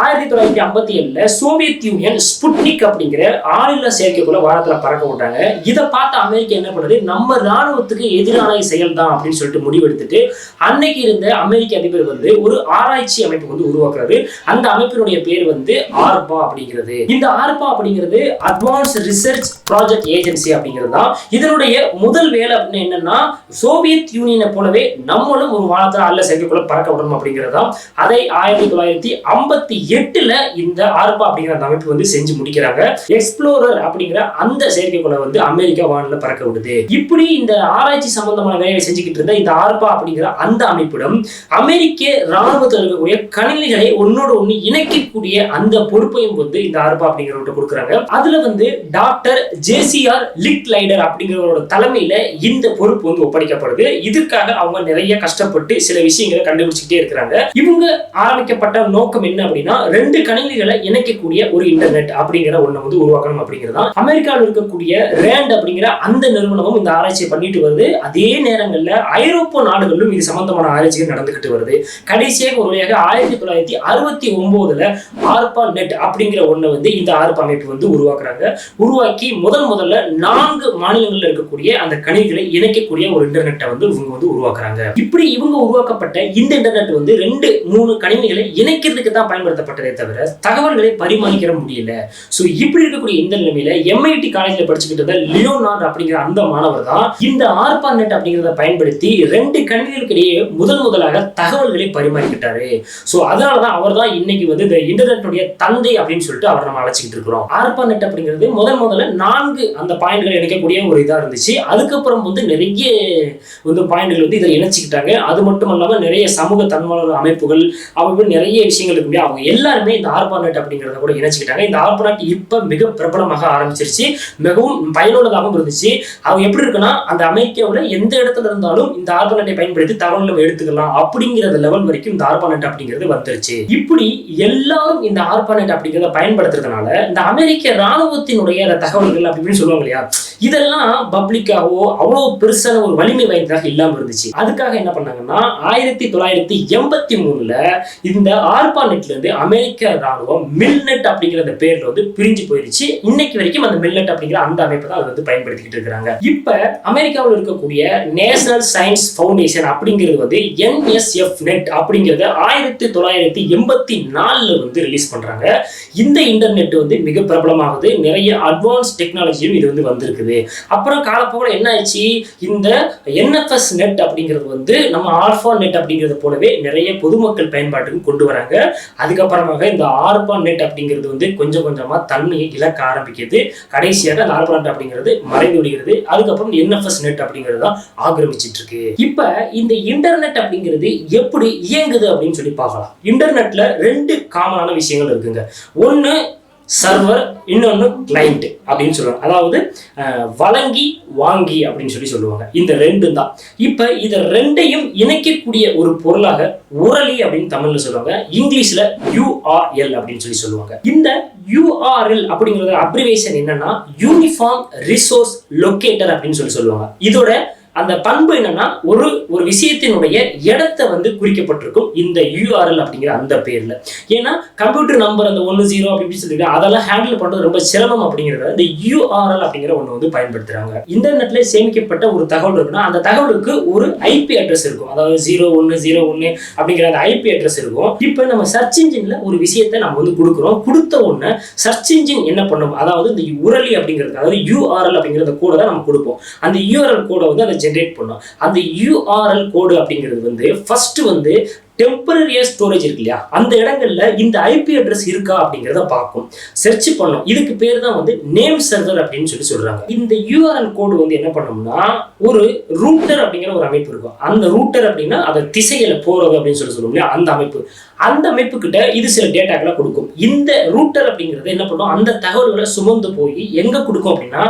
ஆயிரத்தி தொள்ளாயிரத்தி ஐம்பத்தி ஏழுல சோவியத் யூனியன் ஸ்புட்னிக் அப்படிங்கிற ஆளில்லா செயற்கைக்குள்ள வாரத்துல பறக்க விட்டாங்க. இதை பார்த்து அமெரிக்கா என்ன பண்ணுது? நம்ம ராணுவத்துக்கு எதிரான செயல் தான் அப்படின்னு சொல்லிட்டு முடிவெடுத்துட்டு அன்னைக்கு இருந்த அமெரிக்க அதிபர் வந்து ஒரு ஆராய்ச்சி அமைப்பு வந்து உருவாக்குறாரு. அந்த அமைப்பினுடைய பேர் வந்து ஆர்பா அப்படிங்கிறது. இந்த ஆர்பா அப்படிங்கிறது அட்வான்ஸ் ரிசர்ச் ப்ராஜெக்ட் ஏஜென்சி அப்படிங்கிறது தான். இதனுடைய முதல் வேலை அப்படின்னு என்னன்னா சோவியத் யூனியனை போலவே நம்மளும் ஒரு வாரத்தில் அல்ல செயற்கைக்குள்ள பறக்க விடணும் அப்படிங்கிறது தான். அதை ஆயிரத்தி தொள்ளாயிரத்தி ஐம்பத்தி எட்டுல இந்த ஆர்பா அப்படிங்கிற அந்த அமைப்பு வந்து செஞ்சு முடிக்கிறாங்க. எக்ஸ்ப்ளோரர் அப்படிங்கிற அந்த செயற்கைக்கோளை வந்து அமெரிக்கா வானில பறக்க விடுது. இப்படி இந்த ஆராய்ச்சி சம்பந்தமான வேலையை செஞ்சுக்கிட்டு இருந்த இந்த ஆர்பா அப்படிங்கிற அந்த அமைப்பிடம் அமெரிக்க ராணுவத்தில் இருக்கக்கூடிய கணினிகளை ஒன்னோட ஒண்ணு இணைக்கக்கூடிய அந்த பொறுப்பையும் வந்து இந்த ஆர்பா அப்படிங்கிறவங்க கொடுக்குறாங்க. அதுல வந்து doctor J C R Licklider அப்படிங்கிறவரோட தலைமையில இந்த பொறுப்பு வந்து ஒப்படைக்கப்படுது. இதுக்காக அவங்க நிறைய கஷ்டப்பட்டு சில விஷயங்களை கண்டுபிடிச்சிக்கிட்டே இருக்கிறாங்க. இவங்க ஆரம்பிக்கப்பட்ட நோக்கம் என்ன அப்படின்னா ரெண்டு கணினிகளை இணைக்கக்கூடிய ஒரு இன்டர்நெட் அப்படிங்கிற ஒண்ணு வந்து உருவாக்கணும் அப்படிங்கிறதா. அமெரிக்காவில் இருக்கக்கூடிய ரேண்ட் அப்படிங்கிற அந்த நிறுவனமும் இந்த ஆராய்ச்சியை பண்ணிட்டு வருது. அதே நேரங்கள்ல ஐரோப்பா நாடுகளிலும் இது சம்பந்தமான ஆராய்ச்சிகள் நடந்துகிட்டு வருது. கடைசியாக ஒரு வழியாக ஆயிரத்தி தொள்ளாயிரத்தி அறுபத்தி ஒன்பதுல ஆர்பா நெட் அப்படிங்கிற ஒண்ணு வந்து இந்த ஆர்பா அமைப்பு வந்து உருவாக்குறாங்க. உருவாக்கி முதல் முதல்ல நான்கு மாநிலங்களில் இருக்கக்கூடிய அந்த கணினிகளை இணைக்கக்கூடிய ஒரு இன்டர்நெட்டை வந்து இவங்க வந்து உருவாக்குறாங்க. இப்படி இவங்க உருவாக்கப்பட்ட இந்த இன்டர்நெட் வந்து ரெண்டு மூணு கணினிகளை இணைக்கிறதுக்கு தான் பயன்படுத்தப்பட்டதே தவிர தகவல்களை பரிமாறிக்கிற முடியல. ஸோ இப்படி இருக்கக்கூடிய இந்த நிலைமையில எம்ஐடி காலேஜில் படிச்சுக்கிட்டு இருந்த லியோனார்ட் அப்படிங்கிற அந்த மாணவர் தான் இந்த ஆர்பா நெட் அப்படிங்கிறத பயன்படுத்தி ரெண்டு கணினிகளுக்கு இடையே முதல் முதலாக தகவல்களை பரிமாறிக்கிட்டாரு. ஸோ அதனால தான் அவர் தான் இன்னைக்கு வந்து இந்த இன்டர்நெட்டுடைய தந்தை அப்படின்னு சொல்லிட்டு அவர் நம்ம அழைச்சிக்கிட்டு இருக்கிறோம். ஆர்பா நெட் அப்படிங்கிறது முதல் முதல்ல நான்கு அந்த பாயிண்ட்களை இணைக்கக்கூடிய ஒரு இதாக இருந்துச்சு. அதுக்கப்புறம் வந்து நிறைய வந்து பாயிண்ட்கள் வந்து இதில் இணைச்சிக்கிட்டாங்க. அது மட்டும் இல்லாமல் நிறைய சமூக தன்மாளர் அமைப்புகள் அவங்க நிறைய விஷயங்கள் இருக்கு அவங்க எல்லாருமே இந்த ஆர்பானெட் அப்படிங்கிறத கூட இணைச்சிக்கிட்டாங்க. இந்த ஆர்பானெட் இப்போ மிக பிரபலமாக ஆரம்பிச்சிருச்சு. மிகவும் பயனுள்ளதாகவும் இருந்துச்சு. அவங்க எப்படி இருக்குன்னா அந்த அமெரிக்காவில் எந்த இடத்துல இருந்தாலும் இந்த ஆர்பானெட்டை பயன்படுத்தி தகவல் நம்ம எடுத்துக்கலாம் அப்படிங்கிற லெவல் வரைக்கும் இந்த ஆர்பானெட் அப்படிங்கிறது வந்துருச்சு. இப்படி எல்லாரும் இந்த ஆர்பானெட் அப்படிங்கிறத பயன்படுத்துறதுனால இந்த அமெரிக்க ராணுவத்தினுடைய அந்த தகவல்கள் அப்படின்னு சொல்லுவாங்க இல்லையா? இதெல்லாம் பப்ளிக்காவோ அவ்வளோ பெருசான ஒரு வலிமை வாய்ந்ததாக இல்லாமல் இருந்துச்சு. அதுக்காக என்ன பண்ணாங்கன்னா ஆயிரத்தி தொள்ளாயிரத்தி எண்பத்தி மூணுல இந்த ஆர்பாநெட்ல இருந்து அமெரிக்க ராணுவம் மில்நெட் அப்படிங்கிற அந்த பேர்ல வந்து பிரிஞ்சு போயிருச்சு. இன்னைக்கு வரைக்கும் அந்த மில்நெட் அப்படிங்கிற அந்த அமைப்பை தான் அதை வந்து பயன்படுத்திக்கிட்டு இருக்கிறாங்க. இப்ப அமெரிக்காவில் இருக்கக்கூடிய நேஷனல் சயின்ஸ் ஃபவுண்டேஷன் அப்படிங்கிறது வந்து என்எஸ்எஃப் நெட் அப்படிங்கிறத ஆயிரத்தி தொள்ளாயிரத்தி எண்பத்தி நாலுல வந்து ரிலீஸ் பண்றாங்க. இந்த இன்டர்நெட் வந்து மிக பிரபலமாகுது. நிறைய அட்வான்ஸ் டெக்னாலஜியும் இது வந்து வந்திருக்குது. அப்புறம் காலப்போக்கில் என்ன ஆயிடுச்சு? இந்த என்எஃப்எஸ் நெட் அப்படிங்கிறது வந்து நம்ம ஆல்ஃபா நெட் அப்படிங்கிறது போலவே நிறைய பொதுமக்கள் பயன்பாட்டுக்கு கொண்டு வராங்க. அதுக்கப்புறமாக இந்த ஆர்பா நெட் அப்படிங்கிறது வந்து கொஞ்சம் கொஞ்சமாக தன்மையை இழக்க ஆரம்பிக்குது. கடைசியாக அந்த ஆர்பா நெட் அப்படிங்கிறது மறைந்து விடுகிறது. அதுக்கப்புறம் என்எஃப்எஸ் நெட் அப்படிங்கிறது தான் ஆக்கிரமிச்சிட்டு இருக்கு இப்போ இந்த இன்டர்நெட் அப்படிங்கிறது எப்படி இயங்குது அப்படின்னு சொல்லி பார்க்கலாம். இன்டர்நெட்ல ரெண்டு காமனான விஷயங்கள் இருக்குங்க. ஒன்று சர்வர் இன்னொன்று கிளைண்ட் அப்படின்னு சொல்லுவாங்க. அதாவது வழங்கி வாங்கி அப்படின்னு சொல்லி சொல்லுவாங்க. இந்த ரெண்டு தான். இப்போ இதை ரெண்டையும் இணைக்கக்கூடிய ஒரு பொருளாக உரலி அப்படின்னு தமிழில் சொல்லுவாங்க. இங்கிலீஷில் யூஆர்எல் அப்படின்னு சொல்லி சொல்லுவாங்க. இந்த யூஆர்எல் அப்படிங்கிற அப்ரிவேஷன் என்னன்னா யூனிஃபார்ம் ரிசோர்ஸ் லொக்கேட்டர் அப்படின்னு சொல்லி சொல்லுவாங்க. இதோட அந்த பண்பு என்னன்னா ஒரு ஒரு விஷயத்தினுடைய இடத்தை வந்து குறிக்கப்பட்டிருக்கும் இந்த யூஆர்எல் அப்படிங்கிற அந்த பேர்ல. ஏன்னா கம்ப்யூட்டர் நம்பர் அந்த ஒன்று ஜீரோ அப்படி இப்படி சொல்லிட்டு அதெல்லாம் ஹேண்டில் பண்றது ரொம்ப சிரமம் அப்படிங்கிறத இந்த யூஆர்எல் அப்படிங்கிற ஒன்று வந்து பயன்படுத்துறாங்க. இன்டர்நெட்ல சேமிக்கப்பட்ட ஒரு தகவல் இருக்குன்னா அந்த தகவலுக்கு ஒரு ஐபி அட்ரஸ் இருக்கும். அதாவது ஜீரோ ஒன்று ஜீரோ ஒன்று அப்படிங்கிற அந்த ஐபி அட்ரஸ் இருக்கும். இப்போ நம்ம சர்ச் இன்ஜின்ல ஒரு விஷயத்தை நம்ம வந்து கொடுக்குறோம். கொடுத்த உடனே சர்ச் இன்ஜின் என்ன பண்ணும்? அதாவது இந்த உரலி அப்படிங்கிறது அதாவது யூஆர்எல் அப்படிங்கிற அந்த கோடை தான் நம்ம கொடுப்போம். அந்த யூஆர்எல் கோடை வந்து அதை ஜென்ரேட் பண்ணும். அந்த யூஆர்எல் கோடு அப்படிங்கிறது வந்து ஃபர்ஸ்ட் வந்து டெம்பரரியா ஸ்டோரேஜ் இருக்கு இல்லையா? அந்த இடங்கள்ல இந்த ஐபி அட்ரஸ் இருக்கா அப்படிங்கிறத பார்க்கும் சர்ச் பண்ணும். இதுக்கு பேர் தான் வந்து நேம் சர்வர் அப்படின்னு சொல்லி சொல்றாங்க. இந்த யூஆர்எல் கோடு வந்து என்ன பண்ணோம்னா ஒரு ரூட்டர் அப்படிங்கிற ஒரு அமைப்பு இருக்கும். அந்த ரூட்டர் அப்படின்னா அதை திசையில போறது அப்படின்னு சொல்லி சொல்லுவோம் இல்லையா? அந்த அமைப்பு. அந்த அமைப்பு கிட்ட இது சில டேட்டாக்களை கொடுக்கும். இந்த ரூட்டர் அப்படிங்கிறது என்ன பண்ணும்? அந்த தகவல்களை சுமந்து போய் எங்க கொடுக்கும் அப்படின்னா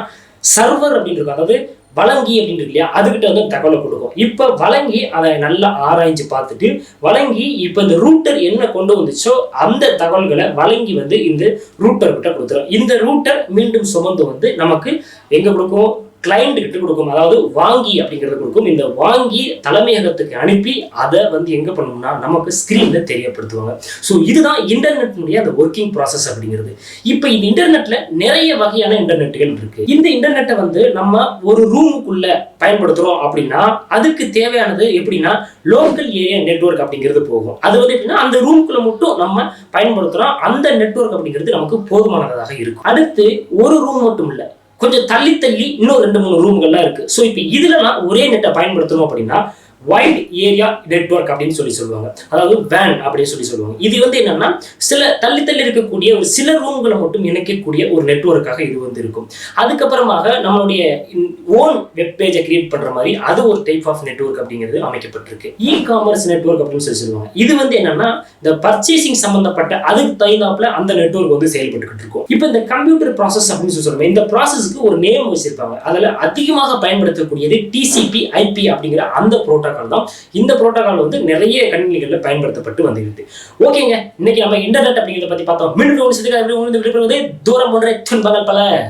சர்வர் அப்படின்னு இருக்கும் அதாவது வழங்கி அப்படின்னு இல்லையா? அதுக்கிட்ட வந்து தகவலை கொடுக்கும். இப்போ வழங்கி அதை நல்லா ஆராய்ஞ்சு பார்த்துட்டு வழங்கி இப்போ இந்த ரூட்டர் என்ன கொண்டு வந்துச்சோ அந்த தகவல்களை வழங்கி வந்து இந்த ரூட்டர் கிட்ட கொடுத்துரும். இந்த ரூட்டர் மீண்டும் சுமந்து வந்து நமக்கு எங்கே கொடுக்கும்? கிளைண்ட் கிட்ட கொடுக்கும் அதாவது வாங்கி அப்படிங்கிறது கொடுக்கும். இந்த வாங்கி தலைமையகத்துக்கு அனுப்பி அதை வந்து எங்க பண்ணணும்னா நமக்கு ஸ்கிரீன்ல தெரியப்படுத்துவாங்க. ஸோ இதுதான் இன்டர்நெட்னுடைய அந்த ஒர்க்கிங் ப்ராசஸ் அப்படிங்கிறது. இப்போ இந்த இன்டர்நெட்ல நிறைய வகையான இன்டர்நெட்டுகள் இருக்கு. இந்த இன்டர்நெட்டை வந்து நம்ம ஒரு ரூமுக்குள்ள பயன்படுத்துறோம் அப்படின்னா அதுக்கு தேவையானது எப்படின்னா லோக்கல் ஏரியா நெட்வொர்க் அப்படிங்கிறது போகும். அது வந்து எப்படின்னா அந்த ரூமுக்குள்ள மட்டும் நம்ம பயன்படுத்துறோம். அந்த நெட்வொர்க் அப்படிங்கிறது நமக்கு போதுமானதாக இருக்கும். அடுத்து ஒரு ரூம் மட்டும் இல்லை. கொஞ்சம் தள்ளி தள்ளி இன்னும் ரெண்டு மூணு ரூம்கள்லாம் இருக்கு. ஸோ இப்போ இதுலலாம் ஒரே நெட்டை பயன்படுத்தணும் அப்படின்னா வைட் ஏரியா நெட்வொர்க் அப்படின்னு சொல்லி சொல்லுவாங்க. அதாவது வேன் அப்படின்னு சொல்லி சொல்லுவாங்க. இது வந்து என்னன்னா சில தள்ளி தள்ளி இருக்கக்கூடிய ஒரு சில ரூம்களை மட்டும் இணைக்கக்கூடிய ஒரு நெட்வொர்க்காக இது வந்து இருக்கும். அதுக்கப்புறமாக நம்மளுடைய ஓன் வெப் பேஜை கிரியேட் பண்ற மாதிரி அது ஒரு டைப் ஆஃப் நெட்வொர்க் அப்படிங்கிறது அமைக்கப்பட்டிருக்கு. இ காமர்ஸ் நெட்வொர்க் அப்படின்னு சொல்லி சொல்லுவாங்க. இது வந்து என்னன்னா இந்த பர்ச்சேசிங் சம்பந்தப்பட்ட அதுக்கு தகுந்தாப்புல அந்த நெட்வொர்க் வந்து செயல்பட்டுக்கிட்டு இருக்கும். இப்போ இந்த கம்ப்யூட்டர் ப்ராசஸ் அப்படின்னு சொல்லி சொல்லுவாங்க. இந்த ப்ராசஸ்க்கு ஒரு நேம் வச்சிருப்பாங்க. அதில் அதிகமாக பயன்படுத்தக்கூடியது டிசிபி ஐபி அப்படிங்கிற அந்த புரோட்டோகால் தான். இந்த புரோட்டோகால் வந்து நிறைய கணினிகளில் பயன்படுத்தப்பட்டு வந்துகிட்டு ஓகேங்க இன்னைக்கு நம்ம இன்டர்நெட் அப்படிங்கிறத பத்தி பார்த்தோம். மீண்டும் ஒரு விஷயத்துக்கு தூரம் ஒன்றை துன்பங்கள் பல.